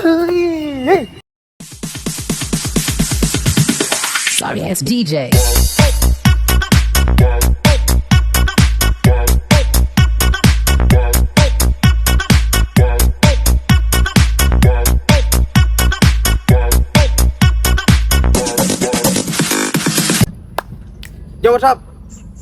ย Sorry ass DJ. โยครับ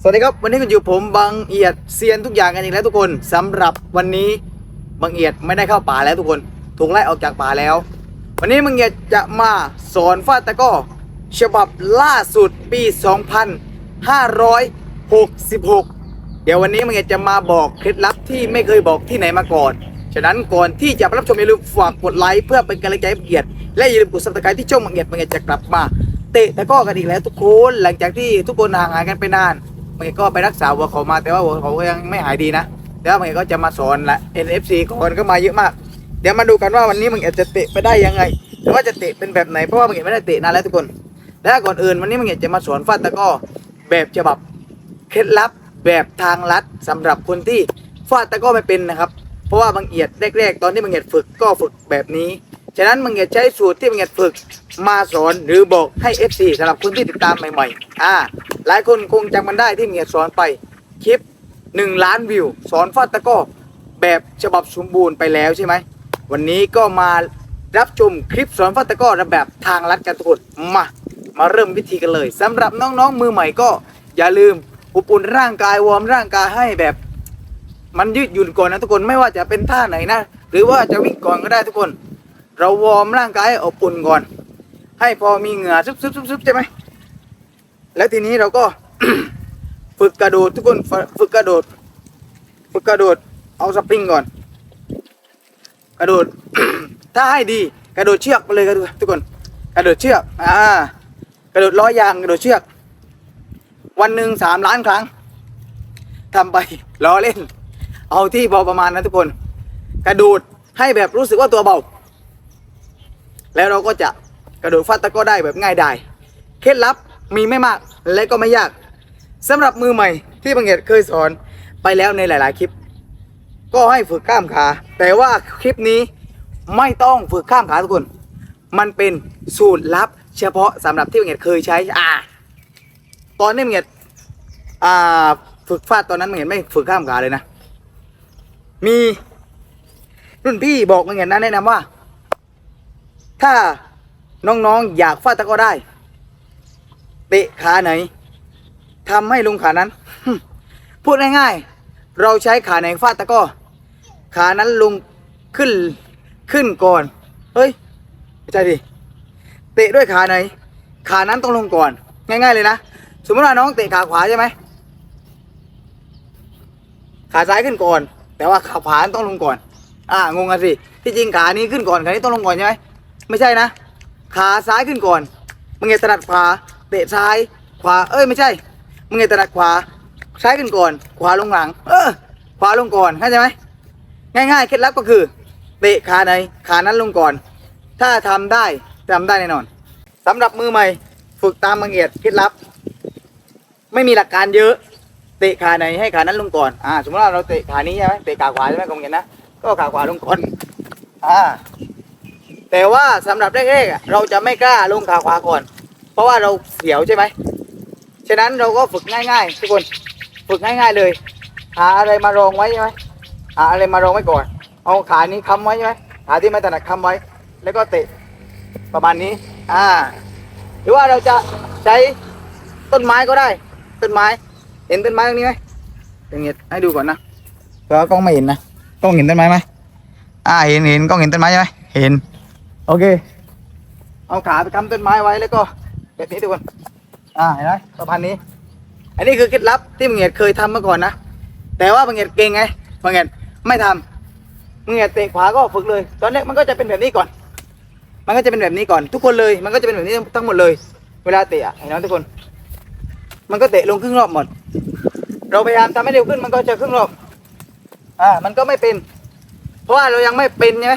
สวัสดีครับ วันนี้คุณอยู่ผมบังเอียดเซียนทุกอย่างกันอีกแล้วทุกคนสำหรับวันนี้บังเอียดไม่ได้เข้าป่าแล้วทุกคน ถูกไล่ออกจากป่าแล้ว วันนี้บังเอียจะมาสอนฟาตะก้อฉบับล่าสุดปี 2566 เดี๋ยววันนี้บังเอียจะมาบอกเคล็ดลับที่ไม่เคยบอกที่ไหนมาก่อน ฉะนั้นก่อนที่จะรับชมอย่าลืมฝากกดไลค์เพื่อเป็นกำลังใจให้เอียดและอย่าลืมกดซับสไครต์ที่ช่องบังเอียดบังเอียดจะกลับมาเตะตะก้อกันอีกแล้วทุกคนหลังจากที่ทุกคนห่างหายกันไปนานมันก็ไปรักษาหัวเขามาแต่ว่าหัวเขายังไม่หายดีนะแล้วมันก็จะมาสอนละ NFC คนก็มาเยอะมาก เดี๋ยวมาดูกันว่าวันนี้มันจะเตะไปได้ยังไงหรือว่าจะเตะเป็นแบบไหนเพราะว่ามันไม่ได้เตะนานแล้วทุกคน แล้วก่อนอื่นวันนี้มันจะมาสอนฟาดตะก้อแบบฉบับเคล็ดลับแบบทางลัดสำหรับคนที่ฟาดตะก้อไม่เป็นนะครับ เพราะว่าบางเอียดแรกๆ ตอนที่บางเอียดฝึกก็ฝึกแบบนี้ ฉะนั้นบางเอียดใช้สูตรที่บางเอียดฝึกมาสอนหรือบอกให้ FC สำหรับคนที่ติดตามใหม่ๆ อ่า หลายคนคงจำมันได้ที่บางเอียดสอนไปคลิป 1 ล้านวิว สอนฟาดตะก้อแบบฉบับสมบูรณ์ไปแล้วใช่ไหม วันนี้ก็มารับชมคลิปสอนฟาตะก้อแบบทางลัดกันทุกคนมา มาเริ่มวิธีกันเลยสำหรับน้องๆมือใหม่ก็อย่าลืมอบอุ่นร่างกายวอร์มร่างกายให้แบบ มันยืดหยุ่นก่อนนะทุกคนไม่ว่าจะเป็นท่าไหนนะ หรือว่าจะวิ่งก่อนก็ได้ทุกคน เราวอร์มร่างกายให้อบอุ่นก่อน ให้พอมีเหงื่อซุบซุบซุบซุบใช่ไหมแล้วทีนี้เราก็ฝึกกระโดดทุกคนฝึกกระโดด ฝึกกระโดดเอาสปริงก่อน กระโดด ถ้าให้ดีกระโดดเชือกไปเลยกระโดดทุกคน กระโดดเชือกอ่ากระโดดร้อยยางกระโดดเชือก วันหนึ่งสามล้านครั้งทำไปล้อเล่น เอาที่พอประมาณนะทุกคน กระโดดให้แบบรู้สึกว่าตัวเบา แล้วเราก็จะกระโดดฟาดตะก้อได้แบบง่ายดายเคล็ดลับมีไม่มากและก็ไม่ยากสำหรับมือใหม่ที่บังเอิญเคยสอนไปแล้วในหลาย ๆ คลิป ก็ให้ฝึกกล้ามขา แต่ว่าคลิปนี้ไม่ต้องฝึกข้ามขาทุกคน มันเป็นสูตรลับ เฉพาะสำหรับที่บังเอิญเคยใช้อ่าตอนนี้บังเอิญอ่าฝึกฟาดตอนนั้นบังเอิญไม่ฝึกข้ามขาเลยนะ มีรุ่นพี่บอกบังเอิญนะแนะนำว่า ถ้าน้องๆอยากฟาดตะกร้อได้เตะขาไหนทำให้ลงขานั้นพูดง่ายๆ เราใช้ขาไหนฟาดตะก้อ ขานั้นลงขึ้นขึ้นก่อน เฮ้ยใช่ดิ เตะด้วยขาไหน ขานั้นต้องลงก่อน ง่าย ๆ เลยนะ สมมติว่าน้องเตะขาขวาใช่ไหม ขาซ้ายขึ้นก่อน แต่ว่าขาขวาต้องลงก่อน อ่างงกันสิ ที่จริงขานี้ขึ้นก่อน ขานี้ต้องลงก่อนใช่ไหม ไม่ใช่นะ ขาซ้ายขึ้นก่อน มึงไงถนัดขวา เตะซ้าย ขวา เอ้ยไม่ใช่ มึงไงถนัดขวา ซ้ายขึ้นก่อน ขวาลงหลัง เออ ขวาลงก่อนเข้าใจไหม ง่ายๆเคล็ดลับก็คือเตะขาไหนขานั้นลงก่อน ถ้าทำได้ทำได้แน่นอนสำหรับมือใหม่ ฝึกตามบังเอียดเคล็ดลับ ไม่มีหลักการเยอะเตะขาไหนให้ขานั้นลงก่อนอ่าสมมติว่าเราเตะขานี้ใช่ไหมเตะขาขวาใช่ไหมคงเห็นนะก็ขาขวาลงก่อนอ่าแต่ว่าสำหรับแรกๆเราจะไม่กล้าลงขาขวาก่อน เพราะว่าเราเสียวใช่ไหมฉะนั้นเราก็ฝึกง่าย ๆ ทุกคนฝึกง่าย ๆเลย หาอะไรมารองไว้ใช่ไหม หาอะไรมารองไว้ก่อน เอาขานี้ค้ำไว้ใช่ไหมขาที่ไม่ถนัดค้ำไว้ แล้วก็เตะประมาณนี้ อ่า หรือว่าเราจะใช้ต้นไม้ก็ได้ ต้นไม้ เห็นต้นไม้ตรงนี้ไหมอย่างเงี้ยให้ดูก่อนนะเพราะว่ากล้องไม่เห็นนะกล้องเห็นต้นไม้ไหมอ่า เห็นเห็นกล้องเห็นต้นไม้ใช่ไหมเห็น โอเค เอาขาไปค้ำต้นไม้ไว้แล้วก็แบบนี้ทุกคนอ่า เห็นไหมประมาณนี้ อันนี้คือเคล็ดลับที่บังเงียดเคยทำมาก่อนนะ แต่ว่าบังเงียดเก่งไงบังเงียด ไม่ทำบังเงียเตะขวาก็ฝึกเลย ตอนแรกมันก็จะเป็นแบบนี้ก่อน มันก็จะเป็นแบบนี้ก่อน ทุกคนเลย มันก็จะเป็นแบบนี้ทั้งหมดเลย เวลาเตะอะเห็นไหมทุกคน มันก็เตะลงครึ่งรอบหมด เราพยายามทำให้เร็วขึ้นมันก็จะครึ่งรอบ อ่า มันก็ไม่เป็น เพราะว่าเรายังไม่เป็นใช่ไหม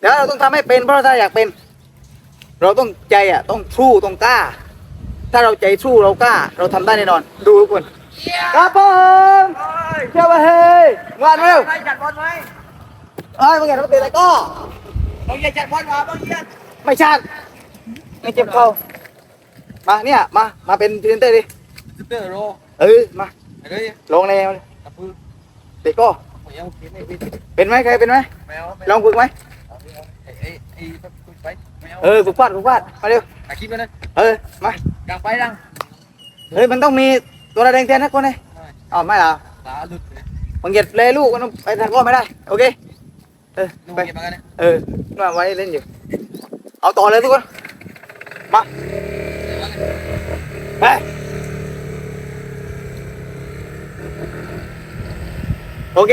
แต่ว่าเราต้องทำให้เป็น เพราะถ้าอยากเป็น เราต้องใจอะต้องสู้ต้องกล้า ถ้าเราใจสู้เรากล้า เราทำได้แน่นอน ดูทุกคน ครับผมเชื่อว่าเฮ้ยงานเร็วใครจัดบอลไว้เอ้ยมึงเห็นเขาเตะอะไรก็บางเย็นจัดบอลมาบางเย็นไม่ชัดไม่เจ็บเข่ามาเนี่ยมามาเป็นพรีเซนเตอร์ดิเตอร์โรเออมาไอ้เลยลงเลยตะพื้นเตะก็ไม่เอาคิดไม่พี่เป็นไหมใครเป็นไหมไม่เอาไม่ลองฝึกไหมไอ้ไอ้ไอ้ฝึกไปไม่เอาเออฝึกฟาดฝึกฟาดมาเร็วถ่ายคลิปไปนะเออมากลางไปดังเฮ้ยมันต้องมี ตัวระแดงแทนนะคนเลยอ๋อไม่เหรอตาหลุดเลยบางเย็นเลยลูกมันต้องไปทางก็ไม่ได้ โอเค เออลูกไปเก็บมากันนะเออมาไว้เล่นอยู่ เอาต่อเลยทุกคน มา ไปโอเค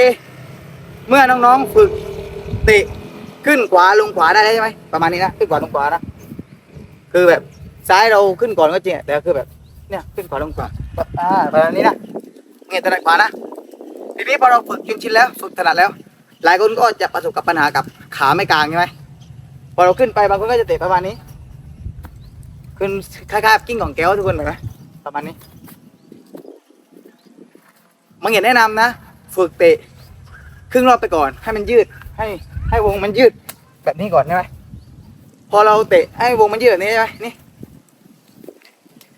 เมื่อน้องๆฝึกเตะขึ้นขวาลงขวาได้แล้วใช่ไหมประมาณนี้นะขึ้นขวาลงขวานะคือแบบซ้ายเราขึ้นก่อนก็จริงอะแต่คือแบบ เนี่ยขึ้นขวาลงขวาอ่าประมาณนี้นะเงี้ยถนัดขวานะทีนี้พอเราฝึกจนชินแล้วฝึกถนัดแล้ว หลายคนก็จะประสบกับปัญหากับขาไม่กลางใช่ไหมพอเราขึ้นไปบางคนก็จะเตะประมาณนี้ ขึ้นคล้ายๆกิ้งของแก้วทุกคนเห็นไหมประมาณนี้มังเห็นแนะนำนะ ฝึกเตะครึ่งรอบไปก่อน ให้มันยืดให้ให้วงมันยืดแบบนี้ก่อนใช่ไหมพอเราเตะให้วงมันยืดแบบนี้ใช่ไหมนี่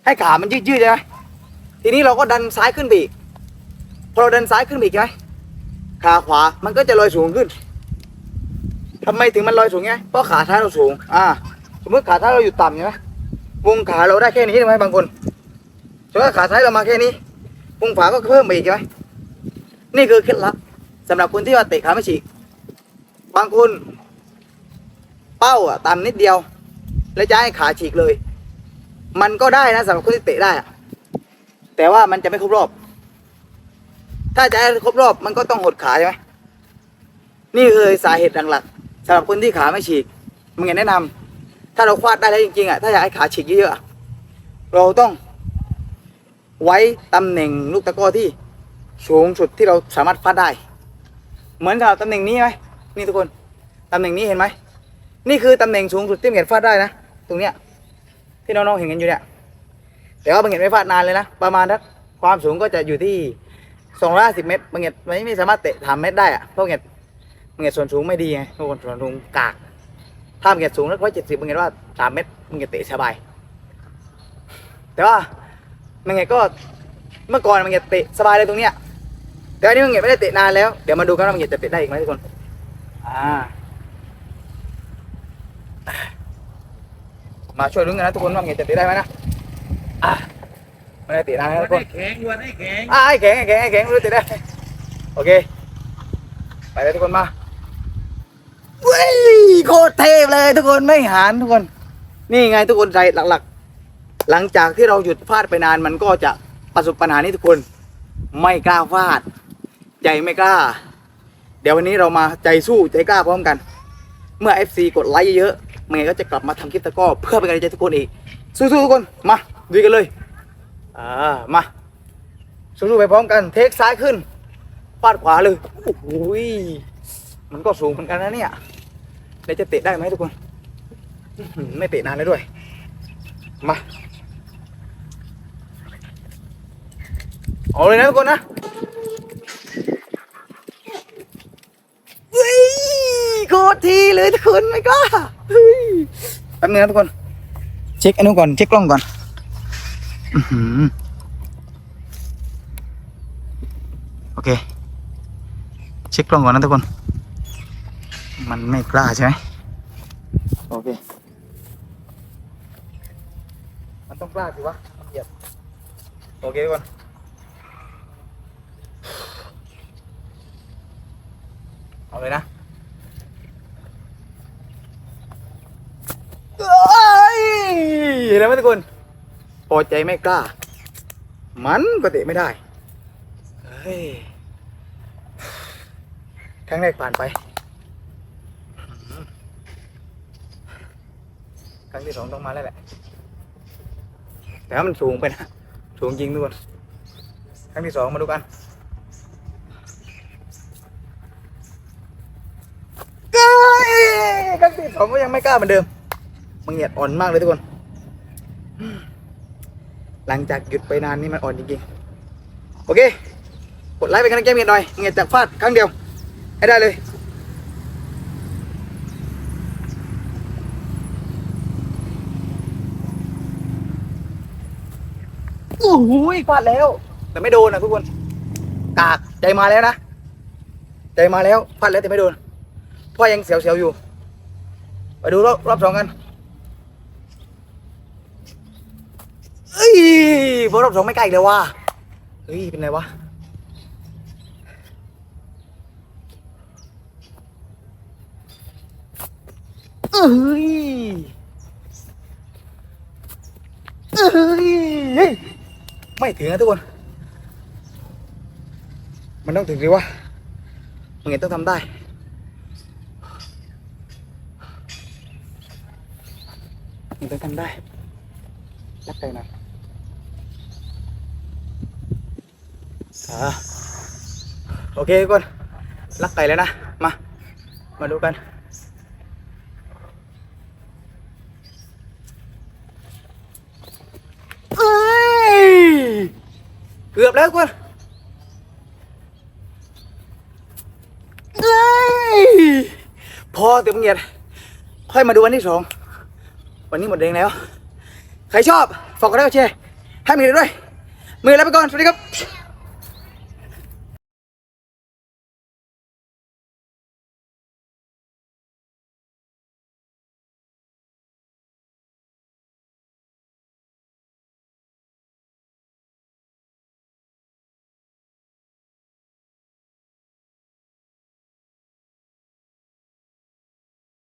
ให้ขามันยืดยืดๆใช่ไหมทีนี้เราก็ดันซ้ายขึ้นไปอีกพอเราดันซ้ายขึ้นไปอีกใช่ไหมขาขวามันก็จะลอยสูงขึ้นทำไมถึงมันลอยสูงไงเพราะขาซ้ายเราสูง อ่า สมมติขาซ้ายเราอยู่ต่ำใช่ไหมวงขาเราได้แค่นี้ใช่ไหมบางคนสมมติว่าขาซ้ายเรามาแค่นี้วงขวาก็เพิ่มไปอีกใช่ไหมนี่คือเคล็ดลับสำหรับคนที่ว่าเตะขาไม่ฉีกบางคนเป้าอะต่ำนิดเดียว แล้วจะให้ขาฉีกเลย มันก็ได้นะสำหรับคนที่เตะได้อะแต่ว่ามันจะไม่ครบรอบ ถ้าจะให้ครบรอบมันก็ต้องหดขาใช่ไหมนี่คือสาเหตุหลักๆสำหรับคนที่ขาไม่ฉีกมึงอยากแนะนำถ้าเราควาดได้แล้วจริงๆอะถ้าอยากให้ขาฉีกเยอะๆเราต้องไว้ตำแหน่งลูกตะก้อที่สูงสุดที่เราสามารถฟาดได้ เหมือนกับตำแหน่งนี้ไหมนี่ทุกคนตำแหน่งนี้เห็นไหมนี่คือตำแหน่งสูงสุดที่มึงเห็นฟาดได้นะ ตรงเนี้ย ที่น้องๆเห็นกันอยู่เนี่ยแต่ว่าบางเห็นไม่ฟาดนานเลยนะประมาณทักความสูงก็จะอยู่ที่สองร้อยสิบเมตรบางเห็นไม่ไม่สามารถเตะถามเมตรได้อะเพราะบางเห็นบางเห็นส่วนสูงไม่ดีไงทุกคนส่วนสูงกากถ้าบางเห็นสูงร้อยเจ็ดสิบบางเห็นว่าสามเมตรบางเห็นเตะสบาย แต่ว่าบางเห็นก็เมื่อก่อนบางเห็นเตะสบายเลยตรงเนี้ยแต่อันนี้บางเห็นไม่ได้เตะนานแล้วเดี๋ยวมาดูกันว่าบางเห็นจะเตะได้อีกไหมทุกคนอ่า มาช่วยลุ้นกันนะทุกคนว่าบางเห็นจะเตะได้ไหมนะอะไม่ได้เตะนานแล้วทุกคนแข็งวันให้แข็งอะไอ้แข็งไอ้แข็งไอ้แข็งรู้ติดได้โอเค ไปเลยทุกคนมาเว้ยโคตรเทพเลยทุกคนไม่หานทุกคน นี่ไงทุกคนใจหลักๆ หลังจากที่เราหยุดฟาดไปนานมันก็จะประสบปัญหานี้ทุกคนไม่กล้าฟาด ใจไม่กล้า เดี๋ยววันนี้เรามาใจสู้ใจกล้าพร้อมกัน เมื่อ FC กดไลค์เยอะ มันไงก็จะกลับมาทำคลิปตะกร้อเพื่อเป็นกำลังใจทุกคนอีก สู้ๆทุกคน มาดูกันเลย อ่า มา สู้ๆไปพร้อมกัน เทคซ้ายขึ้นฟาดขวาเลย โอ้โหยมันก็สูงเหมือนกันนะเนี่ยแล้วจะเตะได้ไหมทุกคน ไม่เตะนานเลยด้วย มา เอาเลยนะทุกคนนะเฮ้ยโคตรทีเลยทุกคนไม่กล้า แป๊บนึงนะทุกคน เช็คอันนู้นก่อน เช็คกล้องก่อนโอเค เช็คกล้องก่อนนะทุกคน มันไม่กล้าใช่ไหมโอเค มันต้องกล้าสิวะเหยียบโอเคทุกคนเอาเลยนะเอ้ย เห็นไหมทุกคนพอใจไม่กล้า มันก็เตะไม่ได้เฮ้ยครั้งแรกผ่านไป ครั้งที่สองต้องมาแล้วแหละ แต่ว่ามันสูงไปนะ สูงจริงทุกคน ครั้งที่สองมาดูกันเอ้ยครั้งที่สองก็ยังไม่กล้าเหมือนเดิม มังเหยียดอ่อนมากเลยทุกคน หลังจากหยุดไปนานนี่มันอ่อนจริงๆ โอเค กดไลค์เป็นกำลังใจกันหน่อยเงียจากฟาดครั้งเดียว ให้ได้เลยโอ้โหฟาดแล้ว แต่ไม่โดนนะทุกคน กากใจมาแล้วนะใจมาแล้วฟาดแล้วแต่ไม่โดนพ่อยังเสียวๆอยู่ ไปดูรอบรอบสองกัน เอ้ยพอรอบสองไม่ใกล้เลยว่ะเฮ้ย เป็นไรวะเอ้ยเอ้ย ไม่ถึงนะทุกคน มันต้องถึงดิวะมึงเห็นต้องทำได้มึงต้องทำได้รักใจน่อยอ่า โอเคทุกคนรักไก่แล้วนะ มา มาดูกันเอ้ยเกือบแล้วทุกคนเอ้ยพอเต็มเงียดค่อยมาดูวันที่สองวันนี้หมดแรงแล้ว ใครชอบฝากกดไลค์กดแชร์ให้มีด้วย มือแล้วไปก่อน สวัสดีครับ